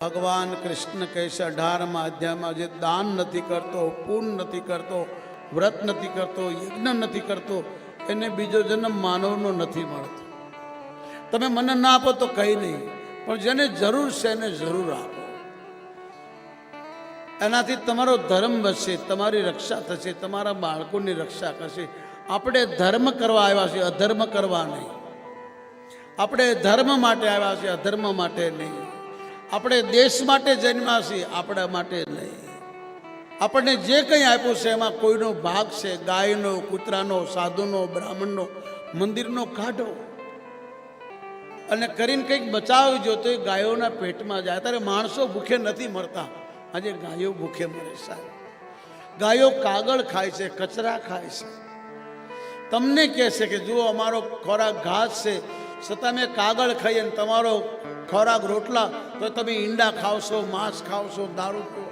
ભગવાન કૃષ્ણ કહે છે અઢારમાં અધ્યાયમાં જે દાન નથી કરતો પૂર્ણ નથી કરતો, વ્રત નથી કરતો, યજ્ઞ નથી કરતો, એને બીજો જન્મ માનવનો નથી મળતો. તમે મને ના આપો તો કંઈ નહીં, પણ જેને જરૂર છે એને જરૂર આપો. એનાથી તમારો ધર્મ વધશે, તમારી રક્ષા થશે, તમારા બાળકોની રક્ષા કરશે આપણે ધર્મ કરવા આવ્યા છીએ, અધર્મ કરવા નહીં. આપણે ધર્મ માટે આવ્યા છીએ, અધર્મ માટે નહીં. આપણે દેશ માટે જન્મ્યા છીએ આપણા માટે નહીં. આપણને જે કંઈ આપ્યું છે, એમાં કોઈનો ભાગ છે, ગાયનો, કૂતરાનો, સાધુનો, બ્રાહ્મણનો, મંદિરનો કાઢો. અને કરીને કંઈક બચાવી જો તો એ ગાયોના પેટમાં જાય. ત્યારે માણસો ભૂખે નથી મરતા. આજે ગાયો ભૂખે મરે સાહેબ. ગાયો કાગળ ખાય છે, કચરા ખાય છે. તમને કહે છે કે જુઓ, અમારો ખોરાક ઘાસ છે છતાં મેં કાગળ ખાઈ અને તમારો ખોરાક રોટલા, તો તમે ઈંડા ખાવશો, માંસ ખાવશો, દારૂ પીવો